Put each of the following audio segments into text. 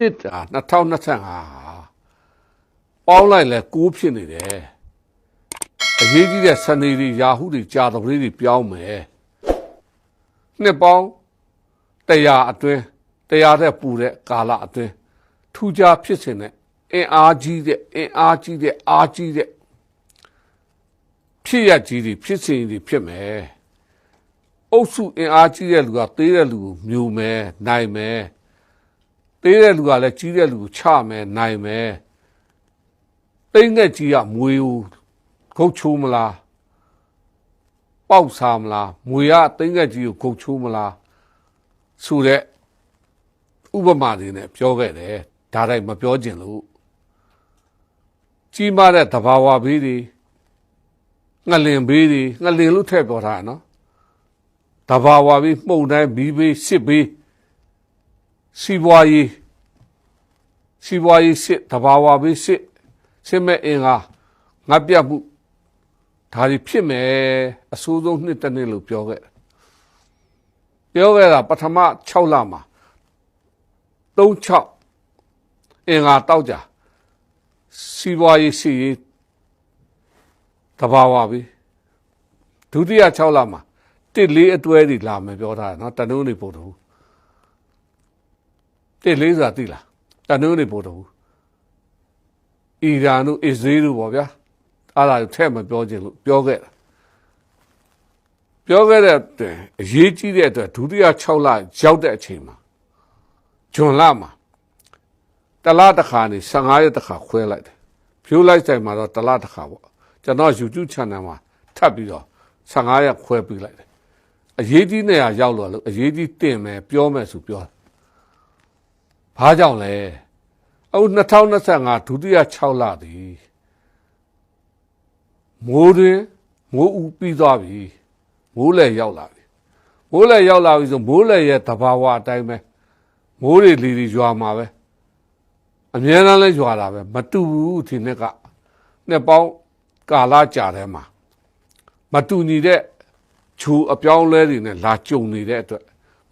နှစ်တာ2025ပေါင်းလိုက်လဲ6ဖြစ်နေတယ်အရေးကြီးတဲ့စနေတွေယာဟုတွေကြာသပတေးတွေပြောင်းမယ်နှစ်ပေါင်း100အတွင်း100တဲ့ပူတဲ့ကာလအတွင်းထူးခြားဖြစ်စဉ်နဲ့အင်အားကြီးတဲ့အင်အားကြီးတဲ့အားကြီးတဲ့ဖြစ်ရကြီးတွေဖြစ်စဉ်တွေဖြစ်မယ်အုပ်စုအင်အားကြီးတဲ့လူကသေးတဲ့လူကိုမြူမယ်နိုင်မယ် သေးတဲ့လူကလည်းကြီးတဲ့လူကိုချမယ်နိုင်မယ်တိမ့်တဲ့ကြီးကမွေကိုဂုတ်ချိုးမလားပေါက်စားမလားမွေကတိမ့်တဲ့ကြီးကိုဂုတ်ချိုးမလားဆိုတဲ့ဥပမာတွေနဲ့ပြောခဲ့တယ်ဒါတိုင်းမပြောကျင်လို့ကြီးမားတဲ့တဘာဝဘေးတွေငလင်ဘေးတွေငလင်လို့ထည့်ပြောထားတာနော်တဘာဝဘေးမှုန်တိုင်းဘီးဘေးစစ်ဘေး စီးပွားရေးစီးပွားရေးစစ်တဘာဝဘေးစစ်စစ်မဲ့အင်္ဂါငါပြတ်မှုဒါတွေဖြစ်မယ်အဆိုးဆုံးနှစ်တစ်နှစ်လို့ပြောခဲ့တယ်ပြောခဲ့တာပထမ6လမှာ36အင်္ဂါတောက်ကြစီးပွားရေးစီရေးတဘာဝပဲဒုတိယ6လမှာတစ်လေးအတွဲတွေလာမယ်ပြောထားတယ်နော်တနုံးနေပို့တော့ တစ်လေးဆိုတာသိလားတနုံးနေပို့တော့အီရန်တို့အစ္စရေးတို့ပေါ့ဗျာအဲ့ဒါထဲ့မပြောချင်လို့ပြောခဲ့တာပြောခဲ့တဲ့အတွက်အရေးကြီးတဲ့အတွက်ဒုတိယ6လရောက်တဲ့အချိန်မှာဂျွန်လမှာတလားတစ်ခါနေ15ရက်တစ်ခါခွဲလိုက်တယ်ဖြိုးလိုက်တိုင်းမှာတော့တလားတစ်ခါပေါ့ကျွန်တော် YouTube channel မှာထပ်ပြီးတော့15ရက်ခွဲပြီးလိုက်တယ်အရေးကြီးနေရရောက်လို့လို့အရေးကြီးတင်မယ်ပြောမယ်ဆိုပြော ဘာကြောင့်လဲအခု2025ဒုတိယ6လသည်မိုးတွင်မိုးဥပြီးသွားပြီမိုးလည်းရောက်လာပြီမိုးလည်းရောက်လာပြီဆိုမိုးလည်းရဲ့သဘာဝအတိုင်းပဲမိုးတွေလီလီရွာမှာပဲအများအားလည်းရွာတာပဲမတူဘူးဒီနှစ်ကနှစ်ပေါင်းကာလကြာထဲမှာမတူညီတဲ့ခြူအပြောင်းလဲတွေနဲ့လာကြုံနေတဲ့အတွက်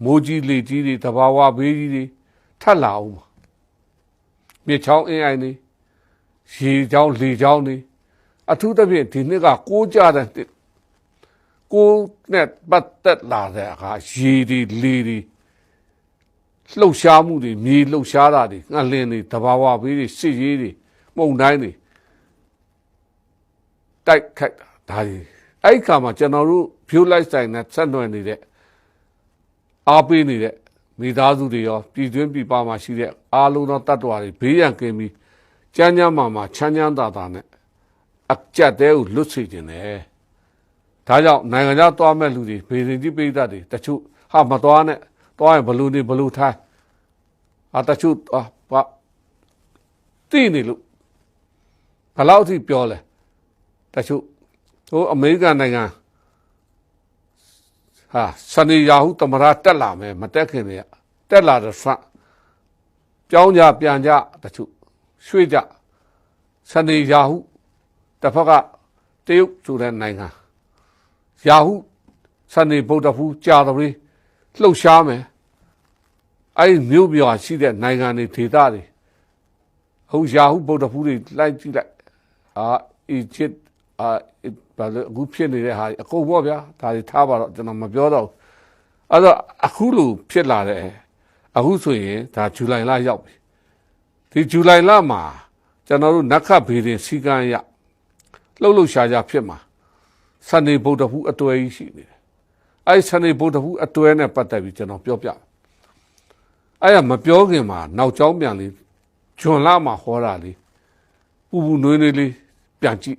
မိုးကြီးလေကြီးတွေတဘာဝဘေးကြီးတွေ ထပ်လာအောင်မြေချောင်းအင်းအိုင်နေရေချောင်းလေချောင်းနေအထူးသဖြင့်ဒီနှစ်ကကိုးကြတဲ့ကိုးနဲ့ပတ်သက်လာတဲ့အခါရေတွေလေတွေလှုပ်ရှားမှုတွေမြေလှုပ်ရှားတာတွေငှက်လင်းတွေတဘာဝဘေးတွေစစ်ရေးတွေမှုန်တိုင်းတွေတိုက်ခိုက်တာဒါတွေအဲ့ခါမှာကျွန်တော်တို့ view lifestyle နဲ့ဆက်နွယ်နေတဲ့အားပေးနေတဲ့ မိသားစုတွေရောပြည်တွင်းပြည်ပမှာရှိတဲ့အားလုံးသောတ attva တွေဘေးရန်ကင်းပြီးကျမ်းကျမ်းမာမာချမ်းချမ်းသာသာနဲ့အကြက်တဲကိုလွတ်စေခြင်းတယ်ဒါကြောင့်နိုင်ငံခြားသွားမဲ့လူတွေဘေရင်ကြီးပိဋကတ်တွေတချို့ဟာမသွားနဲ့သွားရင်ဘလူနေဘလူထိုင်းအတချို့ဘာတိနေလို့ဘယ်လောက်ထိပြောလဲတချို့ဟိုအမေရိကန်နိုင်ငံ ဟာစနေယာဟုတမရတက်လာမယ်မတက်ခင်လေတက်လာတော့ဆပြောင်းကြပြန်ကြတချို့ရွှေ့ကြစနေယာဟုတစ်ဖက်ကတရုတ်ဆိုတဲ့နိုင်ငံယာဟုစနေဗုဒ္ဓဖူးကြာတော်လေးလှုပ်ရှားမယ်အဲ့မြို့ပြရှိတဲ့နိုင်ငံတွေဒေသတွေဟုတ်ယာဟုဗုဒ္ဓဖူးတွေလိုက်ကြည့်လိုက်အာအီဂျစ်အာ ဘာလို့အခုဖြစ်နေတဲ့ဟာအကုန်ပေါ့ဗျာဒါတွေထားပါတော့ကျွန်တော်မပြောတော့အဲ့တော့အခုလိုဖြစ်လာတဲ့အခုဆိုရင်ဒါဇူလိုင်လရောက်ပြီဒီဇူလိုင်လမှာကျွန်တော်တို့နက္ခဘေးရင်စီကံရလှုပ်လှုပ်ရှားရှားဖြစ်မှာစနေဗုဒ္ဓဖူးအတွဲကြီးရှိနေတယ်အဲ့စနေဗုဒ္ဓဖူးအတွဲနဲ့ပတ်သက်ပြီးကျွန်တော်ပြောပြအဲ့ဒါမပြောခင်မှာနောက်ကျောင်းပြန်လေးဂျွန်လာမှာဟောတာလေးပူပူနွေးနွေးလေးပြန်ကြည့်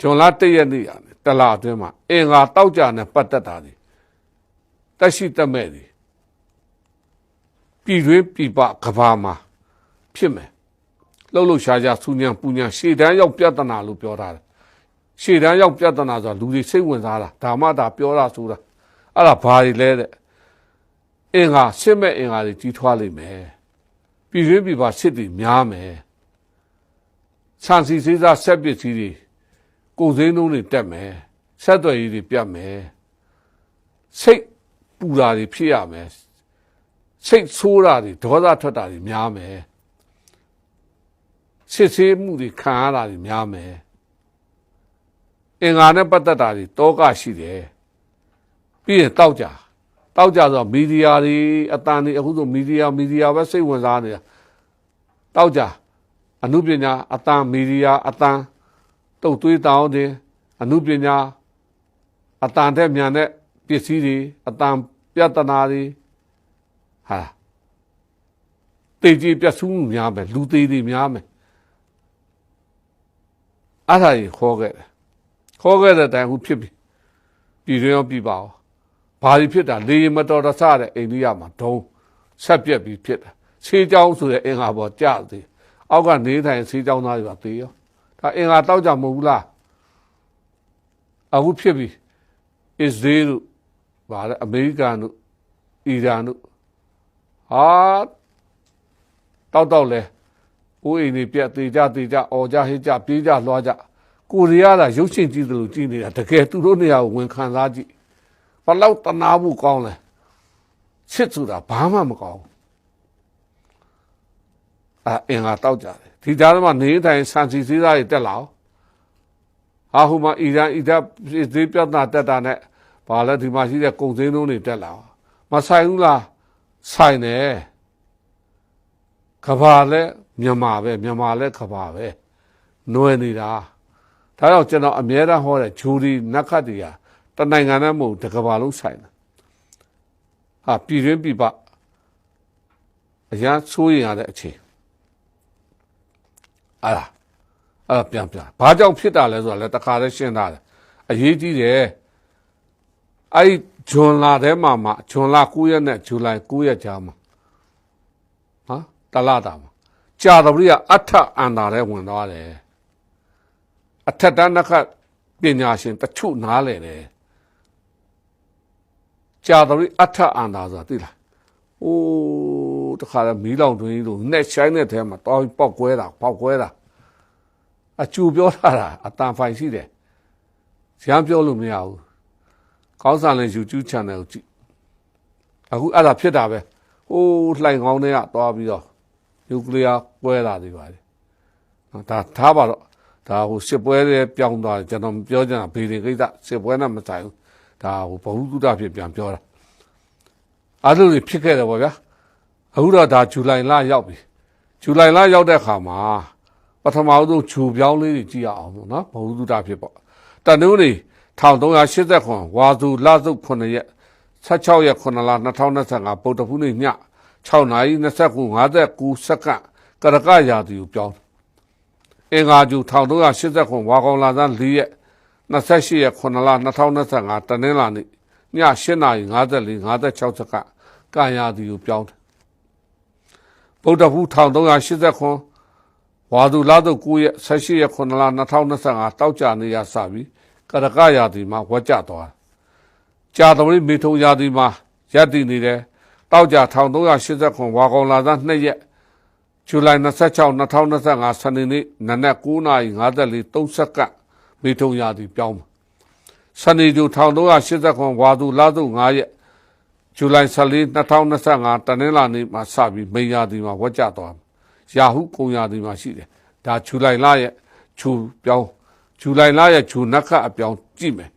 ဂျွန်လာတည့်ရက်နေ့ရတယ်တလာအတွင်းမှာအင်္ဂါတောက်ကြနဲ့ပတ်သက်တာတွေတက်ရှိတက်မဲ့တွေပြည်တွင်းပြည်ပကဘာမှာဖြစ်မယ်လှုပ်လှုပ်ရှားရှားစူညံပူညံရှေ့တန်းရောက်ပြဿနာလို့ပြောတာရှေ့တန်းရောက်ပြဿနာဆိုတာလူတွေစိတ်ဝင်စားတာဒါမှဒါပြောတာဆိုတာအဲ့ဒါဘာတွေလဲတဲ့အင်္ဂါစစ်မဲ့အင်္ဂါတွေကြီးထွားလိမ့်မယ်ပြည်တွင်းပြည်ပစစ်တွေများမယ်ဆန်စီစေးစားဆက်ပစ္စည်းတွေ ကိုယ်စိမ်းလုံးတွေတက်မယ်ဆက်သွယ်ရေးတွေပြတ်မယ်စိတ်ပူတာတွေဖြစ်ရမယ်စိတ်ဆိုးတာတွေဒေါသထွက်တာတွေများမယ်စစ်ဆေးမှုတွေခံရတာတွေများမယ်အင်္ဂါနဲ့ပတ်သက်တာတွေတောကရှိတယ်ပြီးရင်တောက်ကြတောက်ကြဆိုတော့မီဒီယာတွေအတန်တွေအခုဆိုမီဒီယာမီဒီယာပဲစိတ်ဝင်စားနေတာတောက်ကြအမှုပညာအတန်မီဒီယာအတန် တုတ်သွေးတောင်းတယ်အမှုပညာအတန်တဲ့မြန်တဲ့ပစ္စည်းတွေအတန်ပြဿနာတွေဟာတေကြီးပြတ်ဆူးမှုများမယ်လူသေးတွေများမယ်အဲ့ဒါကြီးခေါ်ခဲ့တယ်ခေါ်ခဲ့တဲ့တိုင်အခုဖြစ်ပြီပြည်တွင်းရောပြည်ပါရောဘာကြီးဖြစ်တာလေရင်မတော်တဆတဲ့အိန္ဒိယမှာဒုံဆက်ပြက်ပြီးဖြစ်တာဆေးကြောင်းဆိုတဲ့အင်္ဂါပေါ်ကြသေးအောက်ကနေထိုင်ဆေးကြောင်းသားတွေကသေးရောဒါ အင်္ဂါတောက်ကြမဟုတ်ဘူးလားအခုဖြစ်ပြီအစ္စရေးတို့ဗါလဲအမေရိကန်တို့အီရန်တို့ဟာတောက်တောက်လဲဦးအိမ်တွေပြက်သေးကြသေးကြအော်ကြဟိကြပြေးကြလွှားကြကိုရီးယားကရုပ်ရှင်ကြည့်သလိုကြည့်နေတာတကယ်သူတို့နေရာကိုဝင်ခံစားကြည့်ဘလောက်တနာမှုကောင်းလဲချစ်ဆိုတာဘာမှမကောင်းဘူး အာအင်္ဂါတောက်ကြတယ်ဒီကြားထဲမှာနေထိုင်ဆန်စီစည်းသားတွေတက်လာအောင်ဟာဟိုမှာအီရန်အီရတ်ဈေးပြတ်တာတက်တာနဲ့ဘာလဲဒီမှာရှိတဲ့ကုန်စည်နှုန်းတွေတက်လာအောင်မဆိုင်ဘူးလားဆိုင်တယ်ကဘာလဲမြန်မာပဲမြန်မာလဲကဘာပဲနွယ်နေတာဒါကြောင့်ကျွန်တော်အမြဲတမ်းဟောတဲ့ဂျူရီနက်ခတ်တွေကတနိုင်ငံနဲ့မဟုတ်တကဘာလုံးဆိုင်တယ်ဟာပြည်ရင်းပြည်ပအရန်ဆိုးရင်ရတဲ့အခြေ အဲ့ဒါအဲ့ဒါပြန်ပြန်ဘာကြောင့်ဖြစ်တာလဲဆိုတာလည်းတခါတည်းရှင်းထားတယ်အရေးကြီးတယ်အဲ့ဒီဂျွန်လာထဲမှာမှဂျွန်လာ9ရက်နဲ့ဇူလိုင်9ရက်ကြာမှာဟာတလတာမှာကြာတပရိကအထအန္တာထဲဝင်သွားတယ်အထက်တန်းနှစ်ခတ်ပညာရှင်တချို့နားလဲတယ်ကြာတပရိအထအန္တာဆိုတာသိလားအိုး တခါတည်းမီးလောင်တွင်းကြီးလို့နဲ့ဆိုင်တဲ့ထဲမှာတောင်းပေါက်ကွဲတာပေါက်ကွဲတာအကျူပြောထားတာအတန်ဖိုင်ရှိတယ်ရမ်းပြောလို့မရဘူးကောင်းစားလဲ YouTube channel ကိုကြည့်အခုအဲ့ဒါဖြစ်တာပဲဟိုးလှိုင်ကောင်းတွေကသွားပြီးတော့နျူကလ িয়ার ကွဲတာတွေပါတယ်နော်ဒါထားပါတော့ဒါဟိုစစ်ပွဲတွေပြောင်းသွားတယ်ကျွန်တော်ပြောချင်တာဘေးတွေကိစ္စစစ်ပွဲနဲ့မဆိုင်ဘူးဒါဟိုဘဟုတုဒဖြစ်ပြန်ပြောတာအဲ့လိုတွေဖြစ်ခဲ့တယ်ဗောဗျာ အခုတော့ဒါဇူလိုင်လရောက်ပြီဇူလိုင်လရောက်တဲ့အခါမှာပထမဆုံးဂျူပြောင်းလေးတွေကြည့်ရအောင်ပေါ့နော်ဘဟုတုဒဖြစ်ပေါ့တန်နိုးနေ1389ဝါစုလစုပ်9ရက်16ရက်9လ2025ပုဒ္ဓဖူးနေ့ည6နာရီ29 59စက္ကန့်ကရကရာသီကိုပြောင်းအင်္ဂါကျူ1389ဝါကောင်လာသန်း4ရက်28ရက်9လ2025တနင်္လာနေ့ည8နာရီ54 56စက္ကန့်ကံရာသီကိုပြောင်းတယ် ဗုဒ္ဓဖူး1389ဝါသူလာတော့9ရက်18ရက်9လ2025တောက်ကြနေရစပြီးကရကရာသီမှာဝက်ကြသွားကြာသမီးမေထုံရာသီမှာရပ်တည်နေတယ်တောက်ကြ1389ဝါကောင်လာသား2ရက်ဇူလိုင်26 2025စနေနေ့နနက်9:54 3စက္ကန့်မေထုံရာသီပြောင်းစနေကျ1389ဝါသူလာသူ9ရက် ဇူလိုင်14 2025တနင်္လာနေ့မှာစပြီးမိန်ရာသီမှာဝက်ကြသွားရာဟုကုံရာသီမှာရှိတယ်ဒါဇူလိုင်လရဲ့ဇူပြောင်းဇူလိုင်လရဲ့ဂျူနက်ခတ်အပြောင်းကြည့်မယ်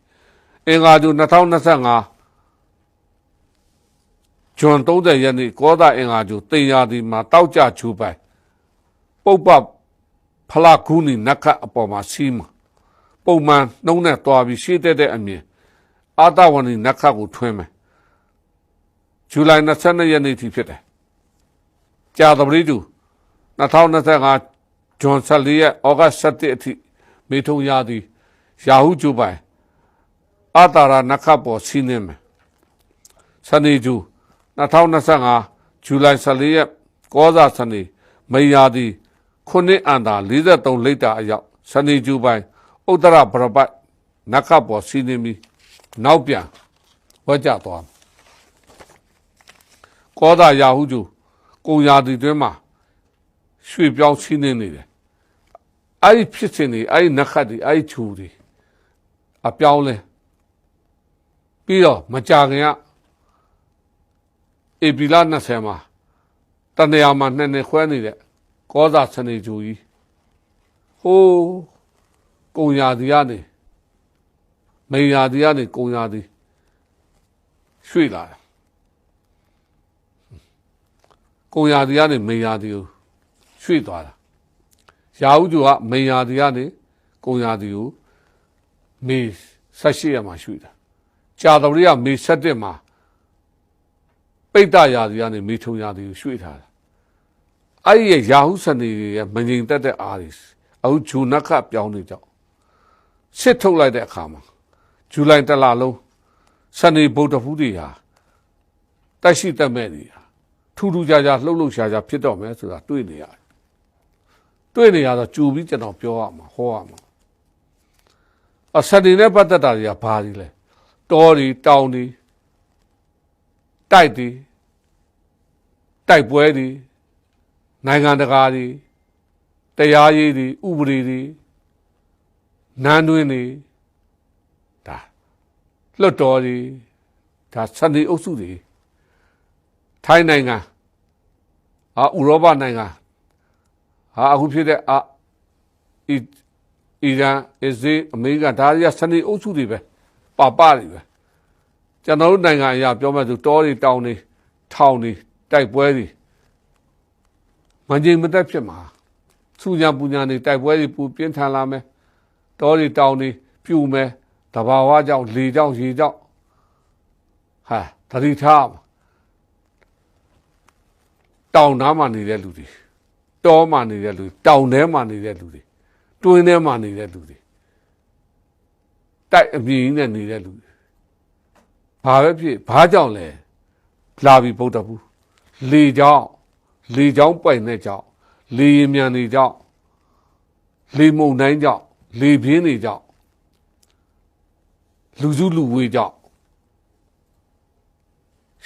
အင်္ဂါဂျူ2025ဂျွန်30ရက်နေ့ကောသာအင်္ဂါဂျူတင်ရာဒီမှာတောက်ကြဂျူပိုင်ပုပ်ပဖလာကူနီနက်ခတ်အပေါ်မှာစီးမှာပုံမှန်နှုံးနဲ့တွားပြီးရှေ့တက်တဲ့အမြင်အာတဝနီနက်ခတ်ကိုထွင်းမယ် ဇူလိုင်22ရက်နေ့ထိဖြစ်တယ်ကြာသပတေးတူ2025ဂျွန်14ရက်ဩဂတ်17အထိမေထုံရသည်ရာဟုကျူပိုင်အတာရာနခပေါ်စီးနေမယ်စနေကျူ2025ဇူလိုင်14ရက်ကောဇာစနေမေယာသည်ခုနှစ်အန်တာ43လိပ်တာအရောက်စနေကျူပိုင်ဥတ္တရဘရပတ်နခပေါ်စီးနေပြီးနောက်ပြန်ဝကြသွား ကောဇာရာဟုကျူကုံရာတီတွင်မှာရွှေပြောင်းစီးနေနေတယ်အဲ့ဒီဖြစ်စဉ်တွေအဲ့ဒီနခတ်တွေအဲ့ဒီခြူတွေအပြောင်းလဲပြီးတော့မကြခင်ကဧပြီလ20မှာတနေရာမှာနှစ်နှစ်ခွဲနေတဲ့ကောသာစနေဂျူကြီးဟိုးကုံရာဒီကနေမေရာဒီကနေကုံရာဒီရွှေ့လာတယ် ကုံရာဒီကနေမေရာဒီကိုရွှေ့သွားတာရာဟုကျူကမေရာဒီကနေကုံရာဒီကိုမေ18ရက်မှာရွှေ့တာကြာတော်ရီကမေ17မှာပိတ်တရာဒီကနေမေထုံရာဒီကိုရွှေ့ထားတာအဲ့ဒီရဲ့ရာဟုစနေရဲ့မငြိမ်သက်တဲ့အားတွေအခုဂျူနက်ခပြောင်းနေကြောက်စစ်ထုတ်လိုက်တဲ့အခါမှာဇူလိုင်တလလုံးစနေဗုဒ္ဓဖူးတွေဟာတက်ရှိတက်မဲ့တွေဟာ ထူးထူးခြားခြားလှုပ်လှုပ်ရှားရှားဖြစ်တော့မယ်ဆိုတာတွေ့နေရတယ်တွေ့နေရတော့ကြူပြီးကျွန်တော်ပြောရမှာဟောရမှာအစနေနဲ့ပတ်သက်တာတွေကဘာတွေလဲတောတွေတောင်တွေတိုက်တွေတိုက်ပွဲတွေနိုင်ငံတကာတွေတရားရေးတွေဥပဒေတွေနန်းတွင်းတွေဒါလွတ်တော်တွေဒါစနေအုပ်စုတွေ ထိုင်းနိုင်ငံဟာဥရောပနိုင်ငံဟာအခုဖြစ်တဲ့အာအီအီရန်အစ္စရေးအမေရိကန်ဒါတွေကစနေအုပ်စုတွေပဲပါပတွေပဲကျွန်တော်တို့နိုင်ငံအရာပြောမှဆိုတောတွေတောင်တွေထောင်တွေတိုက်ပွဲတွေမငြိမ်မသက်ဖြစ်မှာစူညာပူညာတွေတိုက်ပွဲတွေပူပြင်းထန်လာမယ်တောတွေတောင်တွေပြူမယ်တဘာဝကြောင့်လေကြောင့်ရေကြောင့်ဟာသတိထားမှာ တောင်နားမှာနေတဲ့လူတွေတောမှာနေတဲ့လူတောင်ထဲမှာနေတဲ့လူတွေတွင်းထဲမှာနေတဲ့လူတွေတိုက်အမြင်နဲ့နေတဲ့လူတွေဘာပဲဖြစ်ဘာကြောင့်လဲလာပြီဗုဒ္ဓဘူးလေကြောင့်လေကြောင့်ပိုင်တဲ့ကြောင့်လေရင်မြန်တွေကြောင့်လေမုန်တိုင်းကြောင့်လေပြင်းတွေကြောင့်လူစုလူဝေးကြောင့်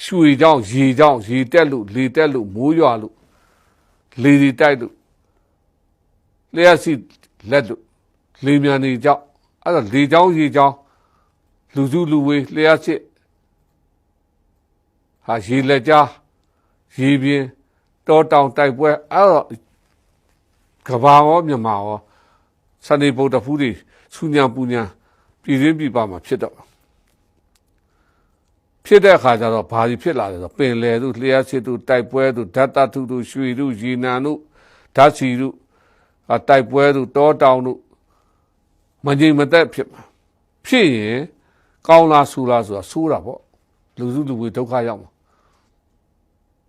ရွှေကြောင့်ရေကြောင့်ရေတက်လို့လေတက်လို့မိုးရွာလို့လေတွေတိုက်လို့လျှက်စီလက်လို့လေမြန်တွေကြောင့်အဲ့ဒါလေကြောင့်ရေကြောင့်လူစုလူဝေးလျှက်စစ်ဟာရေလက်ကြားရေပြင်းတောတောင်တိုက်ပွဲအဲ့တော့ကဘာရောမြန်မာရောစနေဗုဒ္ဓဖူးတွေဆူညာပူညာပြည်ရင်းပြည်ပမှာဖြစ်တော့ ဖြစ်တဲ့အခါကျတော့ဘာကြီးဖြစ်လာလဲဆိုပင်လယ်တို့လျှက်စစ်တို့တိုက်ပွဲတို့ဓာတ်တထုတို့ရွှေတို့ရေနံတို့ဓာတ်စီတို့အတိုက်ပွဲတို့တောတောင်တို့မငြိမ်မသက်ဖြစ်မှာဖြစ်ရင်ကောင်းလားဆူလားဆိုတာဆိုးတာပေါ့လူစုလူဝေဒုက္ခရောက်မှာ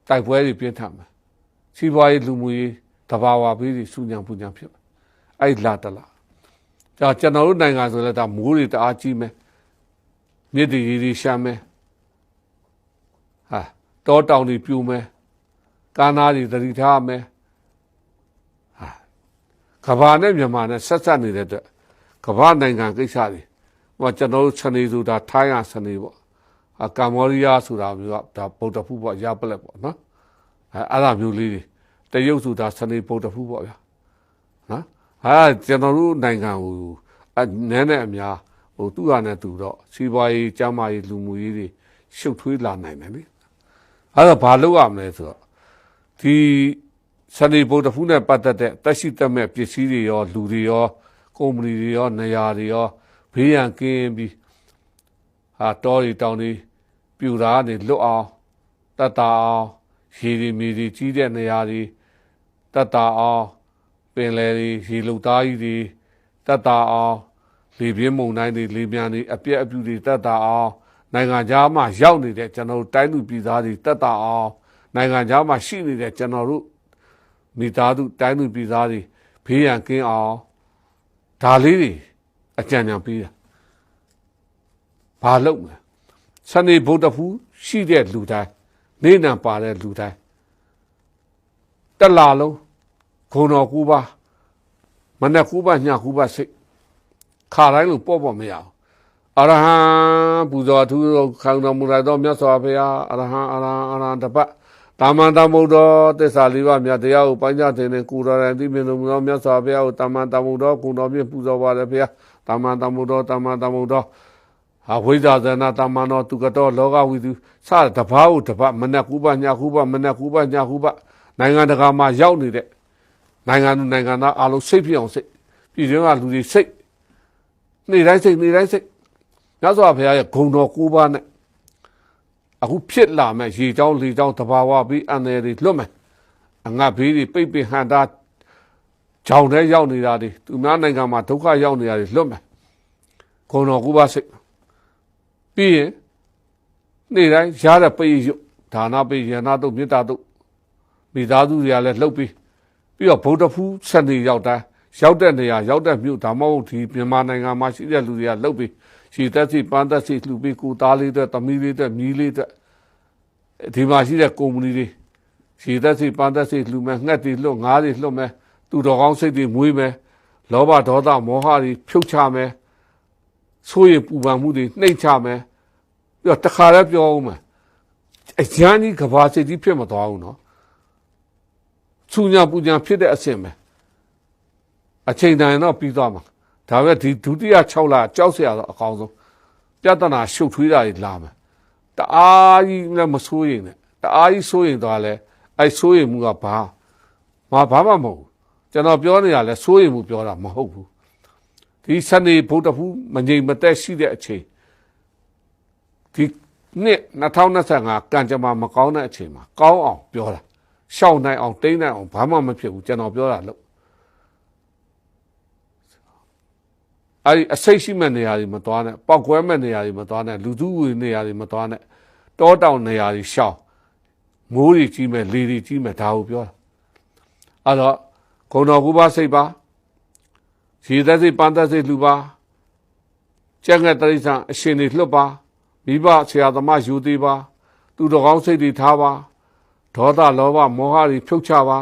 တိုက်ပွဲတွေပြင်းထန်မှာစီးပွားရေးလူမှုရေးတဘာဝဘေးတွေစူညံပူညံဖြစ်မှာအဲ့လာတလားဒါကျွန်တော်တို့နိုင်ငံဆိုလည်းဒါမိုးတွေတအားကြီးမယ်မြစ်တွေရေတွေရှာမယ် ဟာတောတောင်တွေပြိုမယ်ကားနာတွေတတိထားမယ်ဟာကဘာနဲ့မြန်မာနဲ့ဆက်ဆက်နေတဲ့အတွက်ကဘာနိုင်ငံကိစ္စတွေဟိုကျွန်တော်တို့စနေဆိုတာထိုင်းရစနေပေါ့အကမ္ဘောဒီးယားဆိုတာမျိုးကဒါဗုဒ္ဓဖူးပေါ့ရပလက်ပေါ့နော်အဲအဲ့ဒါမျိုးလေးတွေတရုတ်ဆိုတာစနေဗုဒ္ဓဖူးပေါ့ဗျာနော်ဟာကျွန်တော်တို့နိုင်ငံကိုအနည်းနဲ့အများဟိုသူ့ဟာနဲ့သူတော့စီးပွားရေးကျန်းမာရေးလူမှုရေးတွေရှုပ်ထွေးလာနိုင်တယ်လေ အဲ့တော့ဘာလုပ်ရမလဲဆိုတော့ဒီစနေဗုဒ္ဓဖူးနဲ့ပတ်သက်တဲ့တက်ရှိတက်မဲ့ပစ္စည်းတွေရောလူတွေရောကုမ္ပဏီတွေရောနေရာတွေရောဘေးရန်ကင်းပြီးဟာတောတွေတောင်တွေပြူတာနေလွတ်အောင်တတ်တာအောင်ရေတွေမြေတွေကြီးတဲ့နေရာတွေတတ်တာအောင်ပင်လယ်တွေရေလုံသားကြီးတွေတတ်တာအောင်လေပြင်းမုန်တိုင်းတွေလေမြန်တွေအပြက်အပြူတွေတတ်တာအောင် နိုင်ငံခြားမှာရောက်နေတဲ့ကျွန်တော်တို့တိုင်းသူပြည်သားတွေတတ်တာအောင်နိုင်ငံခြားမှာရှိနေတဲ့ကျွန်တော်တို့မိသားစုတိုင်းသူပြည်သားတွေဘေးရန်ကင်းအောင်ဒါလေးတွေအကြံဉာဏ်ပေးတာဘာလုပ်မလဲစနေဗုဒ္ဓဖူးရှိတဲ့လူတိုင်းနေနံပါတဲ့လူတိုင်းတက်လာလုံးခုံတော်ကူပါမနဲ့ကူပါညကူပါစိတ်ခါတိုင်းလို့ပေါ့ပေါ့မရအောင် အရဟံပူဇော်သူခံတော်မူလိုက်သောမြတ်စွာဘုရားအရဟံအရဟံအရဟံတပတ်တာမန်တမုဒ္ဒောသစ္စာလေးပါးမြတ်တရားကိုပိုင်းခြားတင်နေကုတော်ရင်သိမြင်တော်မူသောမြတ်စွာဘုရားကိုတာမန်တမုဒ္ဒောကုတော်ဖြင့်ပူဇော်ပါရဘုရားတာမန်တမုဒ္ဒောတာမန်တမုဒ္ဒောဟဟာဝိဇာဇနာတမန်တော်သူကတော့လောကဝိသူစတဲ့တပားကိုတပတ်မနဲ့ကူပါညာကူပါမနဲ့ကူပါညာကူပါနိုင်ငံတကာမှာရောက်နေတဲ့နိုင်ငံသူနိုင်ငံသားအားလုံးစိတ်ဖြစ်အောင်စိတ်ပြည်တွင်းကလူတွေစိတ်နေ့တိုင်းစိတ်နေ့တိုင်းစိတ် ညစွာဘုရားရဲ့ဂုံတော်ကိုးပါးနဲ့အခုဖြစ်လာမဲ့ရေချောင်းလေချောင်းတဘာဝပြီးအန္တရာယ်တွေလွတ်မယ်အငတ်ဘေးတွေပိတ်ပင်ဟန်တာကြောင်ထဲရောက်နေတာတွေသူများနိုင်ငံမှာဒုက္ခရောက်နေတာတွေလွတ်မယ်ဂုံတော်ကိုးပါးစိတ်ပြီးရင်နေ့တိုင်းရတဲ့ပိယုဒါနပိယနာတို့မေတ္တာတို့မိသားစုတွေကလည်းလှုပ်ပြီးပြီးတော့ဗုဒ္ဓဖူးဆက်နေရောက်တိုင်းရောက်တဲ့နေရာရောက်တဲ့မြို့ဒါမှမဟုတ်ဒီမြန်မာနိုင်ငံမှာရှိတဲ့လူတွေကလှုပ်ပြီး ရှိသက်စီပန်းသက်စီလှူပြီးကိုသားလေးတဲ့သမီးလေးတဲ့မြီးလေးတဲ့ဒီမှာရှိတဲ့ကုမ္ပဏီတွေရှိသက်စီပန်းသက်စီလှူမယ်ငှက်တွေလွတ်ငါးတွေလွတ်မယ်သူတော်ကောင်းစိတ်တွေမွေးမယ်လောဘဒေါသမောဟတွေဖြုတ်ချမယ်ဆိုရင်ပူပန်မှုတွေနှိမ့်ချမယ်ပြီးတော့တခါတည်းပြောအောင်မယ်အကျန်းကြီးကဘာစစ်ကြီးဖြစ်မသွားဘူးနော်သူညာပူညာဖြစ်တဲ့အဆင့်ပဲအချိန်တိုင်းတော့ပြီးသွားမှာ ဒါပဲဒီဒုတိယ6လကြောက်เสียတော့အကောင်းဆုံးပြဿနာရှုပ်ထွေးတာတွေလာမယ်တအားကြီးလည်းမဆိုးရင်နဲ့တအားကြီးဆိုးရင်တော့လည်းအဲဆိုးရင်မှုကဘာမဘာမှမဟုတ်ဘူးကျွန်တော်ပြောနေရလဲဆိုးရင်မှုပြောတာမဟုတ်ဘူး ဒီစနေဗုဒ္ဓဖူးမငြိမ်မသက်ရှိတဲ့အချိန်ဒီနှစ်2025ကံကြမ္မာမကောင်းတဲ့အချိန်မှာကောင်းအောင်ပြောတာရှောင်းနိုင်အောင်တိမ့်နိုင်အောင်ဘာမှမဖြစ်ဘူးကျွန်တော်ပြောတာလို့ အဲ့ဒီအစိတ်ရှိမဲ့နေရာတွေမသွားနဲ့ပောက်ကွဲမဲ့နေရာတွေမသွားနဲ့လူသူဝင်နေရာတွေမသွားနဲ့တောတောင်နေရာတွေရှောင်းမိုးတွေကြီးမဲ့လေတွေကြီးမဲ့ဒါကိုပြောတာအဲ့တော့ဂုံတော်ကူပါစိတ်ပါရေသက်စိတ်ပန်းသက်စိတ်လူပါကျက်ငက်တရိစ္ဆာန်အရှင်တွေလွတ်ပါမိဘဆရာသမားယူသေးပါ သူတော်ကောင်းစိတ်တွေထားပါဒေါသလောဘမောဟတွေဖြုတ်ချပါ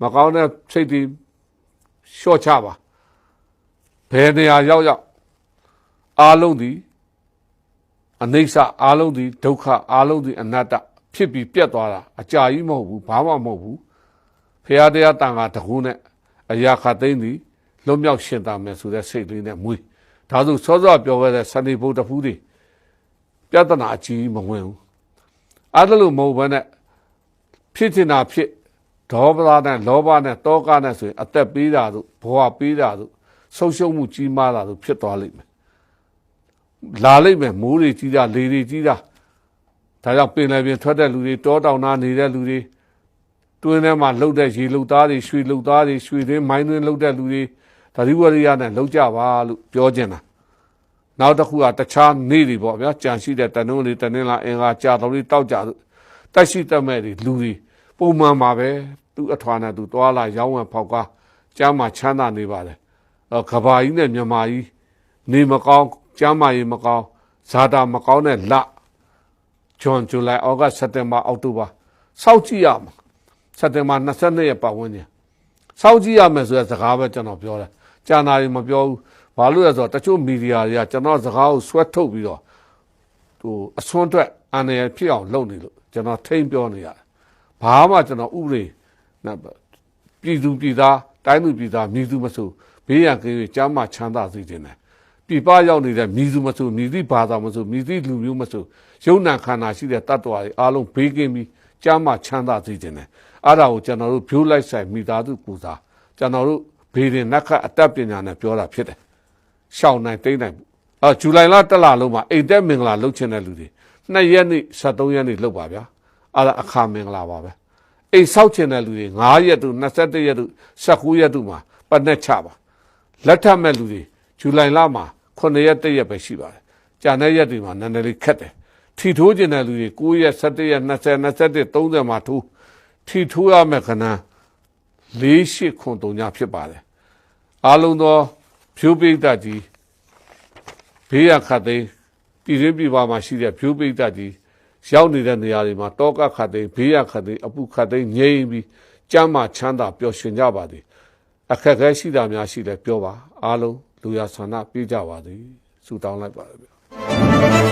မကောင်းတဲ့စိတ်တွေလျှော့ချပါဘ ယ်နေရာရောက်ရောက်အားလုံးဒီအနိစ္စအားလုံးဒီဒုက္ခအားလုံးဒီအနတ္တဖြစ်ပြီးပြတ်သွားတာအကြာကြီးမဟုတ်ဘူးဘာမှမဟုတ်ဘူးဖရာတရားတန်ခါတကူနဲ့အရာခသိမ့်သည်လွတ်မြောက်ရှင်သာမယ်ဆိုတဲ့စိတ်လေးနဲ့မွေးဒါဆိုစောစောပြောခဲ့တဲ့စနေဘုဒ္ဓဖူးတွေပြဿနာအကြီးမဝင်ဘူးအဲ့ဒါလို့မဟုတ်ဘဲနဲ့ဖြစ်ချင်တာဖြစ်ဒေါဘနဲ့လောဘနဲ့တောကနဲ့ဆိုရင်အသက်ပေးတာတို့ဘဝပေးတာတို့ ဆုံးရှုံးမှုကြီးမားတာတို့ဖြစ်သွားလိမ့်မယ်လာလိမ့်မယ်မိုးတွေကြီးတာလေတွေကြီးတာဒါကြောင့်ပင်လယ်ပြင်ထွက်တဲ့လူတွေတောတောင်သားနေတဲ့လူတွေတွင်းထဲမှာလှုပ်တဲ့ရေလှုပ်သားတွေရွှေလှုပ်သားတွေရွှေသွင်းမိုင်းသွင်းလှုပ်တဲ့လူတွေဒါဒီဝရိယနဲ့လှုပ်ကြပါလို့ပြောချင်တာနောက်တစ်ခုကတခြားနေ့တွေပေါ့ဗျာကြံရှိတဲ့တနုံးလေးတနင်္လာအင်္ဂါကြာတော်လေးတောက်ကြတက်ရှိတက်မဲ့တွေလူတွေပုံမှန်ပါပဲသူအထွာနဲ့သူသွားလာရောင်းဝယ်ဖောက်ကားကျမ်းမှာချမ်းသာနေပါတယ်အော် ကဘာကြီးနဲ့မြန်မာကြီးနေမကောင်းကျမ်းမာရေးမကောင်းဇာတာမကောင်းတဲ့လဇွန်ဇူလိုင်ဩဂတ်စက်တင်ဘာအောက်တိုဘာစောက်ကြည့်ရမှာစက်တင်ဘာ22ရက်ပတ်ဝန်းကျင်စောက်ကြည့်ရမယ်ဆိုတဲ့စကားပဲကျွန်တော်ပြောတယ်ကျန်တာတွေမပြောဘူးဘာလို့လဲဆိုတော့တချို့မီဒီယာတွေကကျွန်တော်စကားကိုဆွဲထုတ်ပြီးတော့ဟိုအစွန်းအတွက်အန္တရာယ်ဖြစ်အောင်လုပ်နေလို့ကျွန်တော်ထိမ့်ပြောနေရတယ်ဘာမှကျွန်တော်ဥပဒေနဲ့ပြည်သူပြည်သား တိုင်းသူပြည်သားမြည်သူမဆိုဘေးရန်ကင်း၍ကြားမှချမ်းသာစေခြင်းနဲ့ပြည်ပရောက်နေတဲ့မြည်သူမဆိုမြည်သည့်ဘာသာမဆိုမြည်သည့်လူမျိုးမဆိုယုံနာခန္ဓာရှိတဲ့တ attva တွေအားလုံးဘေးကင်းပြီးကြားမှချမ်းသာစေခြင်းနဲ့အဲ့ဒါကိုကျွန်တော်တို့ဖြိုးလိုက်ဆိုင်မိသားစုပူဇာကျွန်တော်တို့ဘေးရင်နက်ခတ်အတတ်ပညာနဲ့ပြောတာဖြစ်တယ်ရှောင်းနိုင်တိမ့်နိုင်အော်ဇူလိုင်လတက်လာလုံးမှာအိတ်သက်မင်္ဂလာလုပ်ချင်တဲ့လူတွေ2ရက်နေ့73ရက်နေ့လုပ်ပါဗျာအဲ့ဒါအခါမင်္ဂလာပါပဲ အိတ်ဆောက်ချင်တဲ့လူတွေ9ရက်တူ21ရက်တူ19ရက်တူမှာပတ်နဲ့ချပါလက်ထပ်မဲ့လူတွေဇူလိုင်လမှာ9ရက်တရက်ပဲရှိပါတယ်ကြာတဲ့ရက်တွေမှာနည်းနည်းလေးခက်တယ်ထီထိုးကျင်တဲ့လူတွေ9ရက်17ရက်20 21 30မှာထိုးထီထိုးရမယ်ခဏ၄၈ခွန်တုံညာဖြစ်ပါတယ်အားလုံးသောဖြိုးပိဋကကြီးဘေးရခတ်သိမ်းပြည်ရင်းပြည်ပမှာရှိတဲ့ဖြိုးပိဋကကြီး ရောက်နေတဲ့နေရာတွေမှာတောကခတ်သိမ်းဘေးရခတ်သိမ်းအပုခတ်သိမ်းငြိမ်းပြီးကျမ်းမာချမ်းသာပျော်ရွှင်ကြပါသည်အခက်အခဲရှိတာများရှိလဲပြောပါအားလုံးလူရဆန္ဒပြေးကြပါသည်ဆုတောင်းလိုက်ပါတယ်ဗျ